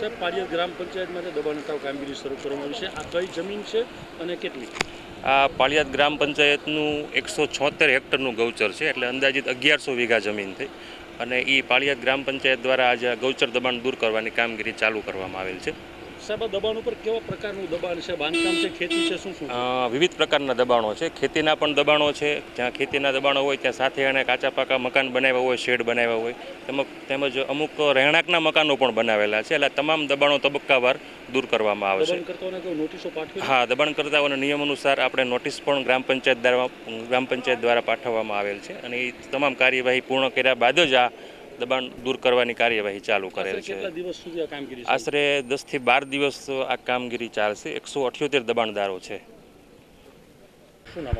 સાહેબ પાળિયાદ ગ્રામ પંચાયતમાં દબાણ હટાવ કામગીરી શરૂ કરવામાં આવી છે. આ કઈ જમીન છે અને કેટલી? આ પાળિયાદ ગ્રામ પંચાયતનું એકસો છોતેર હેક્ટરનું ગૌચર છે, એટલે અંદાજિત અગિયારસો વીઘા જમીન થઈ. અને એ પાળિયાદ ગ્રામ પંચાયત દ્વારા આજે ગૌચર દબાણ દૂર કરવાની કામગીરી ચાલુ કરવામાં આવેલ છે. સાહેબ દબાણ ઉપર કેવા પ્રકારનું દબાણ છે? બાંધકામ છે ખેતી છે શું શું વિવિધ પ્રકારના દબાણો છે. ખેતીના પણ દબાણો છે. જ્યાં ખેતીના દબાણો હોય ત્યાં સાથે એને કાચા પાકા મકાન બનાવ્યા હોય શેડ બનાવ્યા હોય તેમજ તેમજ અમુક રહેણાંકના મકાનો પણ બનાવેલા છે. એટલે તમામ દબાણો તબક્કાવાર દૂર કરવામાં આવે છે હા દબાણ હા દબાણકર્તાઓના નિયમ અનુસાર આપણે નોટિસ પણ ગ્રામ પંચાયત દ્વારા ગ્રામ પંચાયત દ્વારા પાઠવવામાં આવેલ છે. અને એ તમામ કાર્યવાહી પૂર્ણ કર્યા બાદ જ આ દબાણ દૂર કરવાની કાર્યવાહી ચાલુ કરેલ આશરે છે? આશરે દસથી બાર દિવસ આ કામગીરી ચાલશે. એકસો અઠ્યોતેર દબાણદારો છે. શું નામ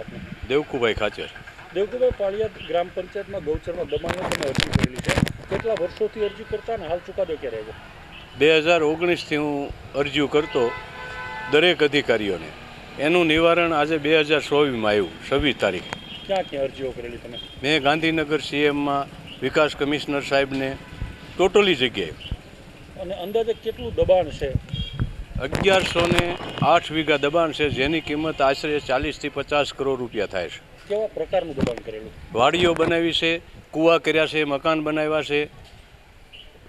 દેવકુભાઈ ખાચર. દેવકુભાઈ પાળિયાદ ગ્રામ પંચાયતમાં ગૌચરમાં દબાણો તમે અરજી કરેલી છે. કેટલા વર્ષોથી અરજી કરતા અને હાલ ચુકાદો ક્યારે આવ્યો? બે હજાર ઓગણીસથી હું અરજીઓ કરતો દરેક અધિકારીઓને. એનું નિવારણ આજે બે હજાર ચોવીસમાં આવ્યું છવ્વીસ તારીખે. ક્યાં ક્યાં અરજીઓ કરેલી તમે? મેં ગાંધીનગર સીએમમાં વિકાસ કમિશનર સાહેબને ટોટલી જગ્યાએ. અને અંદાજે કેટલું દબાણ છે? અગિયારસો ને આઠ વીઘા દબાણ છે જેની કિંમત આશરે ચાલીસથી પચાસ કરોડ રૂપિયા થાય છે. કેવા પ્રકારનું દબાણ કરેલું? વાડીઓ બનાવી છે કૂવા કર્યા છે મકાન બનાવ્યા છે.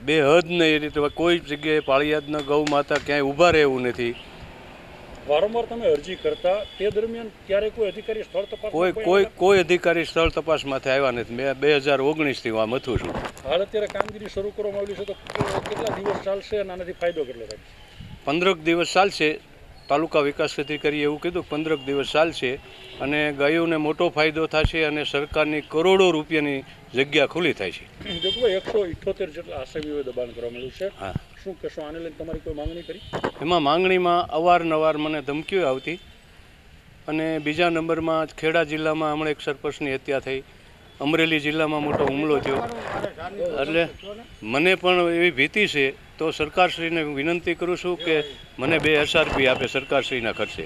બે હદ નહીં એ રીતે કોઈ જગ્યાએ પાળિયાદના ગૌ માતા ક્યાંય ઊભા રહેવું નથી. વારંવાર તમે અરજી કરતા તે દરમિયાન ક્યારે કોઈ અધિકારી સ્થળ તપાસ કોઈ કોઈ કોઈ અધિકારી સ્થળ તપાસમાંથી આવ્યા નથી. મેં બે હજાર ઓગણીસથી હું આ મથું છું. હાલ અત્યારે કામગીરી શરૂ કરવામાં આવી છે તો કેટલા દિવસ ચાલશે અને આનાથી ફાયદો કેટલો થાય? પંદરક દિવસ ચાલશે. તાલુકા વિકાસ અધિકારીએ એવું કીધું કે પંદરક દિવસ ચાલશે અને ગાયોને મોટો ફાયદો થશે અને સરકારની કરોડો રૂપિયાની જગ્યા ખુલ્લી થાય છે. જોકે એકસો ઇઠ્ઠોતેર જેટલા આસામીઓએ દબાણ કરવામાં છે. શું કહેશો? આને લઈને તમારી કોઈ માંગણી કરી? એમાં માંગણીમાં અવારનવાર મને ધમકીઓ આવતી અને બીજા નંબરમાં ખેડા જિલ્લામાં હમણાં એક સરપંચની હત્યા થઈ. અમરેલી જિલ્લામાં મોટો હુમલો થયો. એટલે મને પણ એવી ભીતિ છે તો સરકારશ્રીને વિનંતી કરું છું કે મને બે એસઆરપી આપે સરકારશ્રીના ખર્ચે.